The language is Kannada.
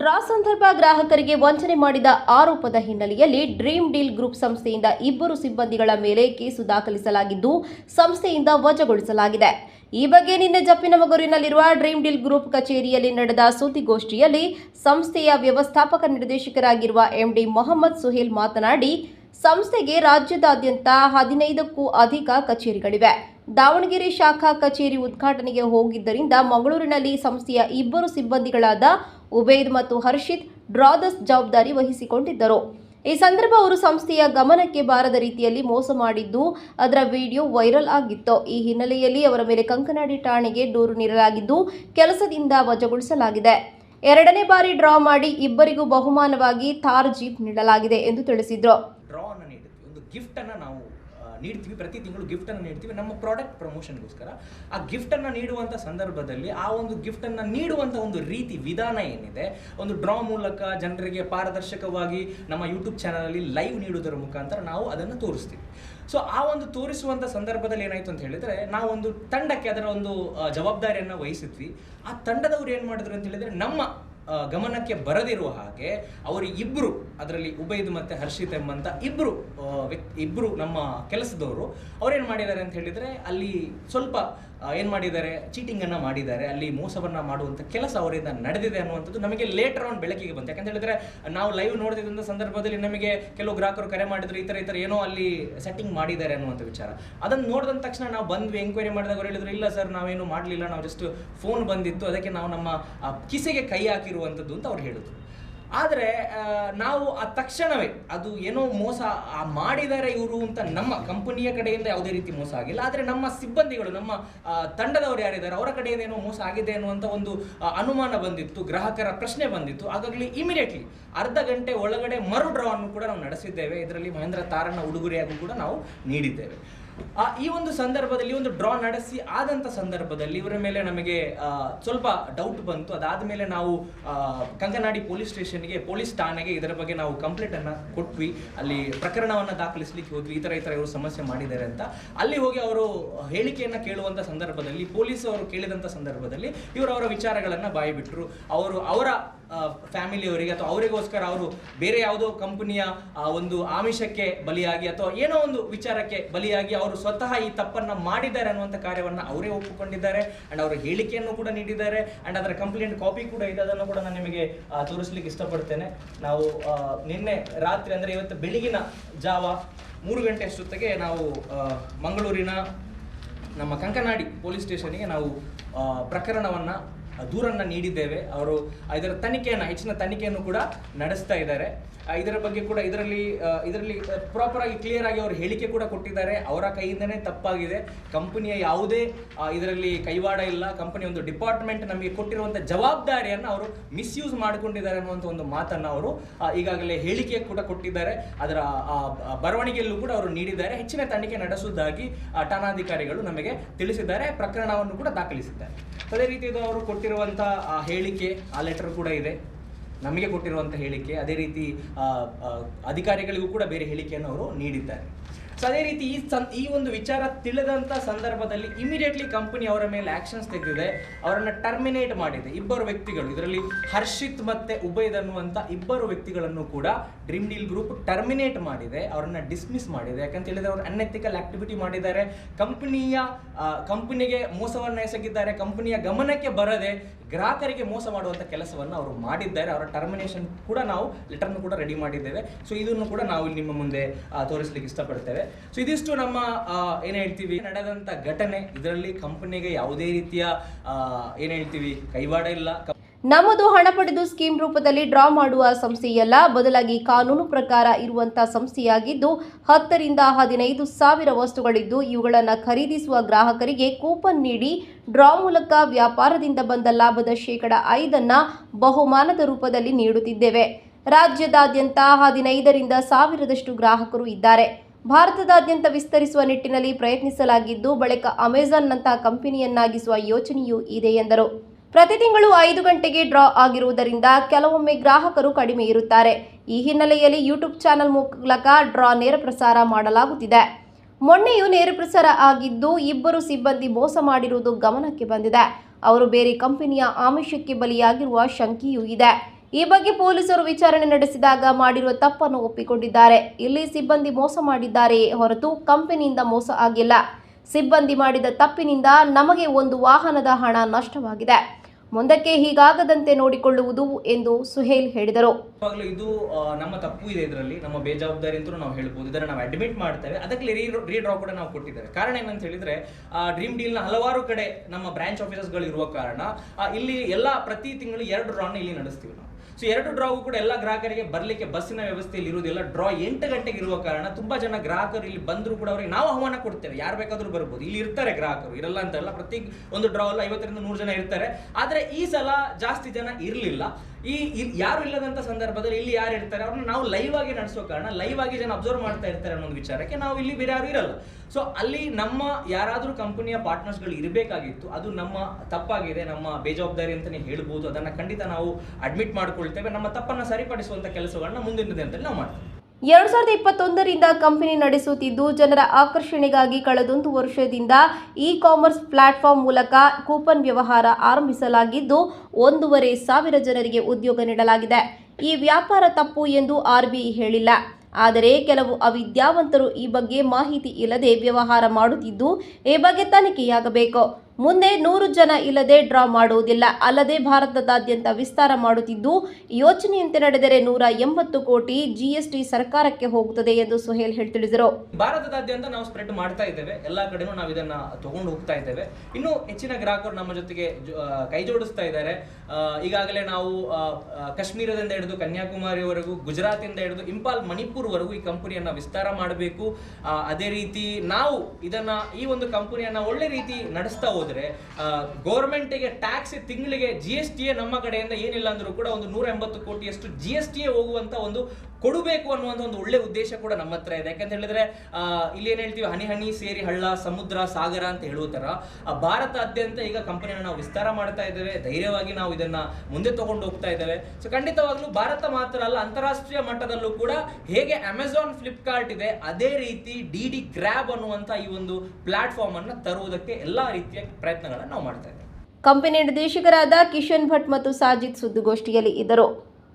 ಡ್ರಾ ಸಂದರ್ಭ ಗ್ರಾಹಕರಿಗೆ ವಂಚನೆ ಮಾಡಿದ ಆರೋಪದ ಹಿನ್ನೆಲೆಯಲ್ಲಿ ಡ್ರೀಮ್ ಡೀಲ್ ಗ್ರೂಪ್ ಸಂಸ್ಥೆಯಿಂದ ಇಬ್ಬರು ಸಿಬ್ಬಂದಿಗಳ ಮೇಲೆ ಕೇಸು ದಾಖಲಿಸಲಾಗಿದ್ದು, ಸಂಸ್ಥೆಯಿಂದ ವಜಾಗೊಳಿಸಲಾಗಿದೆ. ಈ ಬಗ್ಗೆ ನಿನ್ನೆ ಜಪ್ಪಿನಮಗೂರಿನಲ್ಲಿರುವ ಡ್ರೀಮ್ ಡೀಲ್ ಗ್ರೂಪ್ ಕಚೇರಿಯಲ್ಲಿ ನಡೆದ ಸುದ್ದಿಗೋಷ್ಠಿಯಲ್ಲಿ ಸಂಸ್ಥೆಯ ವ್ಯವಸ್ಥಾಪಕ ನಿರ್ದೇಶಕರಾಗಿರುವ ಎಂಡಿ ಮೊಹಮ್ಮದ್ ಸುಹೇಲ್ ಮಾತನಾಡಿ, ಸಂಸ್ಥೆಗೆ ರಾಜ್ಯದಾದ್ಯಂತ ಹದಿನೈದಕ್ಕೂ ಅಧಿಕ ಕಚೇರಿಗಳಿವೆ. ದಾವಣಗೆರೆ ಶಾಖಾ ಕಚೇರಿ ಉದ್ಘಾಟನೆಗೆ ಹೋಗಿದ್ದರಿಂದ ಮಂಗಳೂರಿನಲ್ಲಿ ಸಂಸ್ಥೆಯ ಇಬ್ಬರು ಸಿಬ್ಬಂದಿಗಳಾದ ಉಬೇದ್ ಮತ್ತು ಹರ್ಷಿತ್ ಡ್ರಾದಸ್ ಜವಾಬ್ದಾರಿ ವಹಿಸಿಕೊಂಡಿದ್ದರು. ಈ ಸಂದರ್ಭ ಅವರು ಸಂಸ್ಥೆಯ ಗಮನಕ್ಕೆ ಬಾರದ ರೀತಿಯಲ್ಲಿ ಮೋಸ ಮಾಡಿದ್ದು ಅದರ ವಿಡಿಯೋ ವೈರಲ್ ಆಗಿತ್ತು. ಈ ಹಿನ್ನೆಲೆಯಲ್ಲಿ ಅವರ ಮೇಲೆ ಕಂಕನಾಡಿ ಠಾಣೆಗೆ ದೂರು ನೀಡಲಾಗಿದ್ದು ಕೆಲಸದಿಂದ ವಜಾಗೊಳಿಸಲಾಗಿದೆ. ಎರಡನೇ ಬಾರಿ ಡ್ರಾ ಮಾಡಿ ಇಬ್ಬರಿಗೂ ಬಹುಮಾನವಾಗಿ ಥಾರ್ ಜೀಪ್ ನೀಡಲಾಗಿದೆ ಎಂದು ತಿಳಿಸಿದರು. ಡ್ರಾ ಒಂದು ಗಿಫ್ಟ್ ಅನ್ನು ನಾವು ನೀಡ್ತೀವಿ, ಪ್ರತಿ ತಿಂಗಳು ಗಿಫ್ಟನ್ನು ನೀಡ್ತೀವಿ, ನಮ್ಮ ಪ್ರಾಡಕ್ಟ್ ಪ್ರಮೋಷನ್ಗೋಸ್ಕರ ಆ ಗಿಫ್ಟನ್ನು ನೀಡುವಂಥ ಸಂದರ್ಭದಲ್ಲಿ ಆ ಒಂದು ಗಿಫ್ಟನ್ನು ನೀಡುವಂಥ ಒಂದು ರೀತಿ, ವಿಧಾನ ಏನಿದೆ, ಒಂದು ಡ್ರಾ ಮೂಲಕ ಜನರಿಗೆ ಪಾರದರ್ಶಕವಾಗಿ ನಮ್ಮ ಯೂಟ್ಯೂಬ್ ಚಾನಲಲ್ಲಿ ಲೈವ್ ನೀಡುವುದರ ಮುಖಾಂತರ ನಾವು ಅದನ್ನು ತೋರಿಸ್ತೀವಿ. ಸೊ ಆ ಒಂದು ತೋರಿಸುವಂಥ ಸಂದರ್ಭದಲ್ಲಿ ಏನಾಯಿತು ಅಂತ ಹೇಳಿದರೆ, ನಾವು ಒಂದು ತಂಡಕ್ಕೆ ಅದರ ಒಂದು ಜವಾಬ್ದಾರಿಯನ್ನು ವಹಿಸಿದ್ವಿ. ಆ ತಂಡದವ್ರು ಏನು ಮಾಡಿದ್ರು ಅಂತ ಹೇಳಿದರೆ, ನಮ್ಮ ಗಮನಕ್ಕೆ ಬರದಿರುವ ಹಾಗೆ ಅವರು ಇಬ್ಬರು ಅದರಲ್ಲಿ ಉಬೈದ್ ಮತ್ತೆ ಹರ್ಷಿತ್ ಎಂಬಂತ ಇಬ್ಬರು ಇಬ್ಬರು ನಮ್ಮ ಕೆಲಸದವರು, ಅವ್ರೇನು ಮಾಡಿದ್ದಾರೆ ಅಂತ ಹೇಳಿದರೆ ಅಲ್ಲಿ ಸ್ವಲ್ಪ ಏನು ಮಾಡಿದ್ದಾರೆ, ಚೀಟಿಂಗನ್ನು ಮಾಡಿದ್ದಾರೆ, ಅಲ್ಲಿ ಮೋಸವನ್ನು ಮಾಡುವಂಥ ಕೆಲಸ ಅವರಿಂದ ನಡೆದಿದೆ ಅನ್ನುವಂಥದ್ದು ನಮಗೆ ಲೇಟರ್ ಆನ್ ಬೆಳಕಿಗೆ ಬಂತು. ಯಾಕಂತ ಹೇಳಿದ್ರೆ ನಾವು ಲೈವ್ ನೋಡ್ತಿದ್ದಂಥ ಸಂದರ್ಭದಲ್ಲಿ ನಮಗೆ ಕೆಲವು ಗ್ರಾಹಕರು ಕರೆ ಮಾಡಿದ್ರು, ಈ ಥರ ಈ ಥರ ಏನೋ ಅಲ್ಲಿ ಸೆಟ್ಟಿಂಗ್ ಮಾಡಿದ್ದಾರೆ ಅನ್ನುವಂಥ ವಿಚಾರ. ಅದನ್ನು ನೋಡಿದ ತಕ್ಷಣ ನಾವು ಬಂದ್ವಿ ಎಂಕ್ವೈರಿ ಮಾಡಿದಾಗ ಅವ್ರು ಹೇಳಿದ್ರು, ಇಲ್ಲ ಸರ್, ನಾವೇನು ಮಾಡಲಿಲ್ಲ, ನಾವು ಜಸ್ಟ್ ಫೋನ್ ಬಂದಿತ್ತು, ಅದಕ್ಕೆ ನಾವು ನಮ್ಮ ಕಿಸೆಗೆ ಕೈ ಹಾಕಿರುವಂಥದ್ದು ಅಂತ ಅವ್ರು ಹೇಳಿದ್ರು. ಆದರೆ ನಾವು ಆ ತಕ್ಷಣವೇ ಅದು ಏನೋ ಮೋಸ ಮಾಡಿದ್ದಾರೆ ಇವರು ಅಂತ ನಮ್ಮ ಕಂಪನಿಯ ಕಡೆಯಿಂದ ಯಾವುದೇ ರೀತಿ ಮೋಸ ಆಗಿಲ್ಲ. ಆದರೆ ನಮ್ಮ ಸಿಬ್ಬಂದಿಗಳು, ನಮ್ಮ ತಂಡದವರು ಯಾರಿದ್ದಾರೆ, ಅವರ ಕಡೆಯಿಂದ ಏನೋ ಮೋಸ ಆಗಿದೆ ಅನ್ನುವಂಥ ಒಂದು ಅನುಮಾನ ಬಂದಿತ್ತು, ಗ್ರಾಹಕರ ಪ್ರಶ್ನೆ ಬಂದಿತ್ತು. ಹಾಗಾಗಿ ಇಮಿಡಿಯೇಟ್ಲಿ ಅರ್ಧ ಗಂಟೆ ಒಳಗಡೆ ಮರು ಡ್ರಾವನ್ನು ಕೂಡ ನಾವು ನಡೆಸಿದ್ದೇವೆ. ಇದರಲ್ಲಿ ಮಹೇಂದ್ರ ತಾರಣ್ಣ ಉಡುಗೊರೆಯಾಗೂ ಕೂಡ ನಾವು ನೀಡಿದ್ದೇವೆ. ಆ, ಈ ಒಂದು ಸಂದರ್ಭದಲ್ಲಿ ಒಂದು ಡ್ರಾ ನಡೆಸಿ ಆದಂತ ಸಂದರ್ಭದಲ್ಲಿ ಇವರ ಮೇಲೆ ನಮಗೆ ಸ್ವಲ್ಪ ಡೌಟ್ ಬಂತು. ಅದಾದ ಮೇಲೆ ನಾವು ಕಂಕನಾಡಿ ಪೊಲೀಸ್ ಸ್ಟೇಷನ್ಗೆ ಪೊಲೀಸ್ ಠಾಣೆಗೆ ಇದರ ಬಗ್ಗೆ ನಾವು ಕಂಪ್ಲೇಂಟ್ ಅನ್ನ ಕೊಟ್ವಿ. ಅಲ್ಲಿ ಪ್ರಕರಣವನ್ನ ದಾಖಲಿಸ್ಲಿಕ್ಕೆ ಹೋದ್ವಿ. ಈ ತರ ಈ ತರ ಇವರು ಸಮಸ್ಯೆ ಮಾಡಿದ್ದಾರೆ ಅಂತ. ಅಲ್ಲಿ ಹೋಗಿ ಅವರು ಹೇಳಿಕೆಯನ್ನು ಕೇಳುವಂತ ಸಂದರ್ಭದಲ್ಲಿ ಪೊಲೀಸ್ ಅವರು ಕೇಳಿದಂತ ಸಂದರ್ಭದಲ್ಲಿ ಇವರು ಅವರ ವಿಚಾರಗಳನ್ನ ಬಾಯಿ ಬಿಟ್ರು ಅವರು ಅವರ ಫ್ಯಾಮಿಲಿಯವರಿಗೆ ಅಥವಾ ಅವರಿಗೋಸ್ಕರ ಅವರು ಬೇರೆ ಯಾವುದೋ ಕಂಪನಿಯ ಒಂದು ಆಮಿಷಕ್ಕೆ ಬಲಿಯಾಗಿ ಅಥವಾ ಏನೋ ಒಂದು ವಿಚಾರಕ್ಕೆ ಬಲಿಯಾಗಿ ಅವರು ಸ್ವತಃ ಈ ತಪ್ಪನ್ನು ಮಾಡಿದ್ದಾರೆ ಅನ್ನುವಂಥ ಕಾರ್ಯವನ್ನು ಅವರೇ ಒಪ್ಪಿಕೊಂಡಿದ್ದಾರೆ. ಆ್ಯಂಡ್ ಅವರ ಹೇಳಿಕೆಯನ್ನು ಕೂಡ ನೀಡಿದ್ದಾರೆ. ಆ್ಯಂಡ್ ಅದರ ಕಂಪ್ಲೇಂಟ್ ಕಾಪಿ ಕೂಡ ಇದೆ. ಅದನ್ನು ಕೂಡ ನಾನು ನಿಮಗೆ ತೋರಿಸ್ಲಿಕ್ಕೆ ಇಷ್ಟಪಡ್ತೇನೆ. ನಾವು ನಿನ್ನೆ ರಾತ್ರಿ ಅಂದರೆ ಇವತ್ತು ಬೆಳಗಿನ ಜಾವ ಮೂರು ಗಂಟೆ ಅಷ್ಟೊತ್ತಿಗೆ ನಾವು ಮಂಗಳೂರಿನ ನಮ್ಮ ಕಂಕನಾಡಿ ಪೊಲೀಸ್ ಸ್ಟೇಷನ್ಗೆ ನಾವು ಪ್ರಕರಣವನ್ನು ದೂರನ್ನ ನೀಡಿದ್ದೇವೆ. ಅವರು ಇದರ ತನಿಖೆಯನ್ನು, ಹೆಚ್ಚಿನ ತನಿಖೆಯನ್ನು ಕೂಡ ನಡೆಸ್ತಾ ಇದ್ದಾರೆ. ಇದರ ಬಗ್ಗೆ ಕೂಡ ಇದರಲ್ಲಿ ಇದರಲ್ಲಿ ಪ್ರಾಪರ್ ಆಗಿ ಕ್ಲಿಯರ್ ಆಗಿ ಅವರು ಹೇಳಿಕೆ ಕೂಡ ಕೊಟ್ಟಿದ್ದಾರೆ. ಅವರ ಕೈಯಿಂದನೇ ತಪ್ಪಾಗಿದೆ. ಕಂಪನಿಯ ಯಾವುದೇ ಇದರಲ್ಲಿ ಕೈವಾಡ ಇಲ್ಲ. ಕಂಪನಿ ಒಂದು ಡಿಪಾರ್ಟ್ಮೆಂಟ್ ನಮಗೆ ಕೊಟ್ಟಿರುವಂಥ ಜವಾಬ್ದಾರಿಯನ್ನು ಅವರು ಮಿಸ್ಯೂಸ್ ಮಾಡಿಕೊಂಡಿದ್ದಾರೆ ಅನ್ನುವಂಥ ಒಂದು ಮಾತನ್ನು ಅವರು ಈಗಾಗಲೇ ಹೇಳಿಕೆ ಕೂಡ ಕೊಟ್ಟಿದ್ದಾರೆ. ಅದರ ಬರವಣಿಗೆಯಲ್ಲೂ ಕೂಡ ಅವರು ನೀಡಿದ್ದಾರೆ. ಹೆಚ್ಚಿನ ತನಿಖೆ ನಡೆಸುವುದಾಗಿ ಠಾಣಾಧಿಕಾರಿಗಳು ನಮಗೆ ತಿಳಿಸಿದ್ದಾರೆ. ಪ್ರಕರಣವನ್ನು ಕೂಡ ದಾಖಲಿಸಿದ್ದಾರೆ. ಅದೇ ರೀತಿ ಇದು ಅವರು ಕೊಟ್ಟಿರುವಂಥ ಆ, ಹೇಳಿಕೆ, ಆ ಲೆಟರ್ ಕೂಡ ಇದೆ. ನಮಗೆ ಕೊಟ್ಟಿರುವಂಥ ಹೇಳಿಕೆ, ಅದೇ ರೀತಿ ಅಧಿಕಾರಿಗಳಿಗೂ ಕೂಡ ಬೇರೆ ಹೇಳಿಕೆಯನ್ನು ಅವರು ನೀಡಿದ್ದಾರೆ. ಸೊ ಅದೇ ರೀತಿ ಈ ಸನ್ ಈ ಒಂದು ವಿಚಾರ ತಿಳಿದಂಥ ಸಂದರ್ಭದಲ್ಲಿ ಇಮಿಡಿಯೇಟ್ಲಿ ಕಂಪನಿ ಅವರ ಮೇಲೆ ಆ್ಯಕ್ಷನ್ಸ್ ತೆಗೆದಿದೆ. ಅವರನ್ನು ಟರ್ಮಿನೇಟ್ ಮಾಡಿದೆ. ಇಬ್ಬರು ವ್ಯಕ್ತಿಗಳು, ಇದರಲ್ಲಿ ಹರ್ಷಿತ್ ಮತ್ತೆ ಉಬೈದ್ ಅನ್ನುವಂಥ ಇಬ್ಬರು ವ್ಯಕ್ತಿಗಳನ್ನು ಕೂಡ ಡ್ರೀಮ್ ಡೀಲ್ ಗ್ರೂಪ್ ಟರ್ಮಿನೇಟ್ ಮಾಡಿದೆ. ಅವರನ್ನು ಡಿಸ್ಮಿಸ್ ಮಾಡಿದೆ. ಯಾಕಂತ ಹೇಳಿದರೆ ಅವರು ಅನ್ಎಥಿಕಲ್ ಆಕ್ಟಿವಿಟಿ ಮಾಡಿದ್ದಾರೆ. ಕಂಪನಿಯ ಕಂಪನಿಗೆ ಮೋಸವನ್ನು ಎಸಗಿದ್ದಾರೆ. ಕಂಪನಿಯ ಗಮನಕ್ಕೆ ಬರದೆ ಗ್ರಾಹಕರಿಗೆ ಮೋಸ ಮಾಡುವಂಥ ಕೆಲಸವನ್ನು ಅವರು ಮಾಡಿದ್ದಾರೆ. ಅವರ ಟರ್ಮಿನೇಷನ್ ಕೂಡ ನಾವು ಲೆಟರ್ನ ಕೂಡ ರೆಡಿ ಮಾಡಿದ್ದೇವೆ. ಸೊ ಇದನ್ನು ಕೂಡ ನಾವು ನಿಮ್ಮ ಮುಂದೆ ತೋರಿಸ್ಲಿಕ್ಕೆ ಇಷ್ಟಪಡ್ತೇವೆ. ಸೊ ಇದಿಷ್ಟು ನಮ್ಮ ಏನ್ ಹೇಳ್ತೀವಿ? ನಡೆದಂತ ಘಟನೆ. ಇದರಲ್ಲಿ ಕಂಪನಿಗೆ ಯಾವುದೇ ರೀತಿಯ ಏನ್ ಹೇಳ್ತೀವಿ? ಕೈವಾಡ ಇಲ್ಲ. ನಮ್ಮದು ಹಣ ಪಡೆದು ಸ್ಕೀಮ್ ರೂಪದಲ್ಲಿ ಡ್ರಾ ಮಾಡುವ ಸಂಸ್ಥೆಯಲ್ಲ. ಬದಲಾಗಿ ಕಾನೂನು ಪ್ರಕಾರ ಇರುವಂತ ಸಂಸ್ಥೆಯಾಗಿದ್ದು, ಹತ್ತರಿಂದ ಹದಿನೈದು ಸಾವಿರ ವಸ್ತುಗಳಿದ್ದು, ಇವುಗಳನ್ನು ಖರೀದಿಸುವ ಗ್ರಾಹಕರಿಗೆ ಕೂಪನ್ ನೀಡಿ ಡ್ರಾ ಮೂಲಕ ವ್ಯಾಪಾರದಿಂದ ಬಂದ ಲಾಭದ ಶೇಕಡ ಐದನ್ನ ಬಹುಮಾನದ ರೂಪದಲ್ಲಿ ನೀಡುತ್ತಿದ್ದೇವೆ. ರಾಜ್ಯದಾದ್ಯಂತ ಹದಿನೈದರಿಂದ ಸಾವಿರದಷ್ಟು ಗ್ರಾಹಕರು ಇದ್ದಾರೆ. ಭಾರತದಾದ್ಯಂತ ವಿಸ್ತರಿಸುವ ನಿಟ್ಟಿನಲ್ಲಿ ಪ್ರಯತ್ನಿಸಲಾಗಿದ್ದು, ಬಳಿಕ ಅಮೆಜಾನ್ನಂತಹ ಕಂಪನಿಯನ್ನಾಗಿಸುವ ಯೋಚನೆಯೂ ಇದೆ ಎಂದರು. ಪ್ರತಿ ತಿಂಗಳು ಐದು ಗಂಟೆಗೆ ಡ್ರಾ ಆಗಿರುವುದರಿಂದ ಕೆಲವೊಮ್ಮೆ ಗ್ರಾಹಕರು ಕಡಿಮೆ ಇರುತ್ತಾರೆ. ಈ ಹಿನ್ನೆಲೆಯಲ್ಲಿ ಯೂಟ್ಯೂಬ್ ಚಾನೆಲ್ ಮೂಲಕ ಡ್ರಾ ನೇರ ಪ್ರಸಾರ ಮಾಡಲಾಗುತ್ತಿದೆ. ಮೊನ್ನೆಯೂ ನೇರ ಪ್ರಸಾರ ಆಗಿದ್ದು, ಇಬ್ಬರು ಸಿಬ್ಬಂದಿ ಮೋಸ ಮಾಡಿರುವುದು ಗಮನಕ್ಕೆ ಬಂದಿದೆ. ಅವರು ಬೇರೆ ಕಂಪನಿಯ ಆಮಿಷಕ್ಕೆ ಬಲಿಯಾಗಿರುವ ಶಂಕೆಯೂ ಇದೆ. ಈ ಬಗ್ಗೆ ಪೊಲೀಸರು ವಿಚಾರಣೆ ನಡೆಸಿದಾಗ ಮಾಡಿರುವ ತಪ್ಪನ್ನು ಒಪ್ಪಿಕೊಂಡಿದ್ದಾರೆ. ಇಲ್ಲಿ ಸಿಬ್ಬಂದಿ ಮೋಸ ಮಾಡಿದ್ದಾರೆಯೇ ಹೊರತು ಕಂಪನಿಯಿಂದ ಮೋಸ ಆಗಿಲ್ಲ. ಸಿಬ್ಬಂದಿ ಮಾಡಿದ ತಪ್ಪಿನಿಂದ ನಮಗೆ ಒಂದು ವಾಹನದ ಹಣ ನಷ್ಟವಾಗಿದೆ. ಮುಂದಕ್ಕೆ ಹೀಗಾಗದಂತೆ ನೋಡಿಕೊಳ್ಳುವುದು ಎಂದು ಸುಹೇಲ್ ಹೇಳಿದರು. ಇದು ನಮ್ಮ ತಪ್ಪು ಇದೆ ಇದರಲ್ಲಿ. ನಮ್ಮ ಬೇಜವಾಬ್ದಾರಿ ಅಂತ ನಾವು ಹೇಳ್ಬೋದು. ಇದನ್ನು ನಾವು ಅಡ್ಮಿಟ್ ಮಾಡ್ತೇವೆ. ಅದಕ್ಕೆ ರೀ ರೀಡ್ರಾ ಕೂಡ ನಾವು ಕೊಟ್ಟಿದ್ದೇವೆ. ಕಾರಣ ಏನಂತ ಹೇಳಿದ್ರೆ ಡ್ರೀಮ್ ಡೀಲ್ನ ಹಲವಾರು ಕಡೆ ನಮ್ಮ ಬ್ರಾಂಚ್ ಆಫೀಸರ್ಸ್ಗಳು ಇರುವ ಕಾರಣ ಇಲ್ಲಿ ಎಲ್ಲ ಪ್ರತಿ ತಿಂಗಳು ಎರಡು ಡ್ರಾನ ಇಲ್ಲಿ ನಡೆಸ್ತೀವಿ ಸೊ ಎರಡು ಡ್ರಾಗೂ ಕೂಡ ಎಲ್ಲ ಗ್ರಾಹಕರಿಗೆ ಬರಲಿಕ್ಕೆ ಬಸ್ಸಿನ ವ್ಯವಸ್ಥೆಯಲ್ಲಿ ಇರುವುದಿಲ್ಲ. ಡ್ರಾ ಎಂಟು ಗಂಟೆಗೆ ಇರುವ ಕಾರಣ ತುಂಬಾ ಜನ ಗ್ರಾಹಕರು ಇಲ್ಲಿ ಬಂದರೂ ಕೂಡ ಅವರಿಗೆ ನಾವು ಆಹ್ವಾನ ಕೊಡ್ತೇವೆ. ಯಾರು ಬೇಕಾದರೂ ಬರ್ಬೋದು. ಇಲ್ಲಿ ಇರ್ತಾರೆ ಗ್ರಾಹಕರು, ಇರಲ್ಲ ಅಂತಲ್ಲ ಪ್ರತಿ ಒಂದು ಡ್ರಾ ಅಲ್ಲಿ ಐವತ್ತರಿಂದ ನೂರು ಜನ ಇರ್ತಾರೆ. ಆದರೆ ಈ ಸಲ ಜಾಸ್ತಿ ಜನ ಇರಲಿಲ್ಲ. ಈ ಯಾರು ಇಲ್ಲದಂತ ಸಂದರ್ಭದಲ್ಲಿ ಇಲ್ಲಿ ಯಾರು ಇರ್ತಾರೆ? ಅವ್ರನ್ನ ನಾವು ಲೈವ್ ಆಗಿ ನಡೆಸೋ ಕಾರಣ ಲೈವ್ ಆಗಿ ಜನ ಅಬ್ಸರ್ವ್ ಮಾಡ್ತಾ ಇರ್ತಾರೆ ಅನ್ನೋ ಒಂದು ವಿಚಾರಕ್ಕೆ ನಾವು ಇಲ್ಲಿ ಬೇರೆ ಯಾರು ಇರಲ್ಲ. ಸೊ ಅಲ್ಲಿ ನಮ್ಮ ಯಾರಾದರೂ ಕಂಪನಿಯ ಪಾರ್ಟ್ನರ್ಸ್ಗಳು ಇರಬೇಕಾಗಿತ್ತು, ಅದು ನಮ್ಮ ತಪ್ಪಾಗಿದೆ, ನಮ್ಮ ಬೇಜವಾಬ್ದಾರಿ ಅಂತಲೇ ಹೇಳ್ಬೋದು. ಅದನ್ನು ಖಂಡಿತ ನಾವು ಅಡ್ಮಿಟ್ ಮಾಡಿಕೊಳ್ತೇವೆ. ನಮ್ಮ ತಪ್ಪನ್ನು ಸರಿಪಡಿಸುವಂಥ ಕೆಲಸಗಳನ್ನ ಮುಂದಿನ ದಿನದಲ್ಲಿ ನಾವು ಮಾಡ್ತೇವೆ. ಎರಡು ಸಾವಿರದ ಇಪ್ಪತ್ತೊಂದರಿಂದ ಕಂಪನಿ ನಡೆಸುತ್ತಿದ್ದು, ಜನರ ಆಕರ್ಷಣೆಗಾಗಿ ಕಳೆದೊಂದು ವರ್ಷದಿಂದ ಇ ಕಾಮರ್ಸ್ ಪ್ಲಾಟ್ಫಾರ್ಮ್ ಮೂಲಕ ಕೂಪನ್ ವ್ಯವಹಾರ ಆರಂಭಿಸಲಾಗಿದ್ದು, ಒಂದೂವರೆ ಸಾವಿರ ಜನರಿಗೆ ಉದ್ಯೋಗ ನೀಡಲಾಗಿದೆ. ಈ ವ್ಯಾಪಾರ ತಪ್ಪು ಎಂದು ಆರ್ಬಿಐ ಹೇಳಿಲ್ಲ. ಆದರೆ ಕೆಲವು ಅವಿದ್ಯಾವಂತರು ಈ ಬಗ್ಗೆ ಮಾಹಿತಿ ಇಲ್ಲದೆ ವ್ಯವಹಾರ ಮಾಡುತ್ತಿದ್ದು ಈ ಬಗ್ಗೆ ತನಿಖೆಯಾಗಬೇಕು. ಮುಂದೆ ನೂರು ಜನ ಇಲ್ಲದೆ ಡ್ರಾ ಮಾಡುವುದಿಲ್ಲ. ಅಲ್ಲದೆ ಭಾರತದಾದ್ಯಂತ ವಿಸ್ತಾರ ಮಾಡುತ್ತಿದ್ದು, ಯೋಚನೆಯಂತೆ ನಡೆದರೆ ನೂರ ಎಂಬತ್ತು ಕೋಟಿ ಜಿಎಸ್ಟಿ ಸರ್ಕಾರಕ್ಕೆ ಹೋಗುತ್ತದೆ ಎಂದು ಸುಹೇಲ್ ಹೇಳಿ ತಿಳಿಸಿದರು. ಭಾರತದಾದ್ಯಂತ ನಾವು ಸ್ಪ್ರೆಡ್ ಮಾಡ್ತಾ ಇದ್ದೇವೆ. ಎಲ್ಲಾ ಕಡೆನೂ ನಾವು ಇದನ್ನ ತಗೊಂಡು ಹೋಗ್ತಾ ಇದ್ದೇವೆ. ಇನ್ನು ಹೆಚ್ಚಿನ ಗ್ರಾಹಕರು ನಮ್ಮ ಜೊತೆಗೆ ಕೈ ಜೋಡಿಸ್ತಾ ಇದ್ದಾರೆ. ಈಗಾಗಲೇ ನಾವು ಕಾಶ್ಮೀರದಿಂದ ಹಿಡಿದು ಕನ್ಯಾಕುಮಾರಿವರೆಗೂ, ಗುಜರಾತಿಂದ ಹಿಡಿದು ಇಂಪಾಲ್ ಮಣಿಪುರ್ವರೆಗೂ ಈ ಕಂಪನಿಯನ್ನ ವಿಸ್ತಾರ ಮಾಡಬೇಕು. ಅದೇ ರೀತಿ ನಾವು ಇದನ್ನ, ಈ ಒಂದು ಕಂಪನಿಯನ್ನ ಒಳ್ಳೆ ರೀತಿ ನಡೆಸ್ತಾ ಹೋದ್ರೆ ಗೌರ್ಮೆಂಟ್ಗೆ ಟ್ಯಾಕ್ಸ್ ತಿಂಗಳಿಗೆ ಜಿ ಎಸ್ ಟಿ ನಮ್ಮ ಕಡೆಯಿಂದ ಏನಿಲ್ಲ ಅಂದ್ರೂ ಕೂಡ ಒಂದು ನೂರ ಎಂಬತ್ತು ಕೋಟಿಯಷ್ಟು ಜಿ ಎಸ್ ಟಿ ಹೋಗುವಂತ ಒಂದು ಕೊಡಬೇಕು ಅನ್ನುವಂಥ ಒಂದು ಒಳ್ಳೆ ಉದ್ದೇಶ ಕೂಡ ನಮ್ಮ ಹತ್ರ ಇದೆ. ಯಾಕಂತ ಹೇಳಿದ್ರೆ ಇಲ್ಲಿ ಏನು ಹೇಳ್ತೀವಿ? ಹನಿ ಹನಿ ಸೇರಿ ಹಳ್ಳ, ಸಮುದ್ರ, ಸಾಗರ ಅಂತ ಹೇಳುವ ಥರ ಭಾರತಾದ್ಯಂತ ಈಗ ಕಂಪನಿಯನ್ನು ನಾವು ವಿಸ್ತಾರ ಮಾಡ್ತಾ ಇದ್ದೇವೆ. ಧೈರ್ಯವಾಗಿ ನಾವು ಇದನ್ನ ಮುಂದೆ ತಗೊಂಡು ಹೋಗ್ತಾ ಇದ್ದೇವೆ. ಸೊ ಖಂಡಿತವಾಗ್ಲೂ ಭಾರತ ಮಾತ್ರ ಅಲ್ಲ, ಅಂತಾರಾಷ್ಟ್ರೀಯ ಮಟ್ಟದಲ್ಲೂ ಕೂಡ ಹೇಗೆ ಅಮೆಝಾನ್ ಫ್ಲಿಪ್ಕಾರ್ಟ್ ಇದೆ, ಅದೇ ರೀತಿ ಡಿ ಡಿ ಗ್ರ್ಯಾಬ್ ಅನ್ನುವಂಥ ಈ ಒಂದು ಪ್ಲಾಟ್ಫಾರ್ಮ್ ಅನ್ನು ತರುವುದಕ್ಕೆ ಎಲ್ಲಾ ರೀತಿಯ ಪ್ರಯತ್ನಗಳನ್ನು ನಾವು ಮಾಡ್ತಾ ಇದ್ದೇವೆ. ಕಂಪನಿ ನಿರ್ದೇಶಕರಾದ ಕಿಶನ್ ಭಟ್ ಮತ್ತು ಸಾಜಿದ್ ಸುದ್ದಿಗೋಷ್ಠಿಯಲ್ಲಿ ಇದ್ದರು.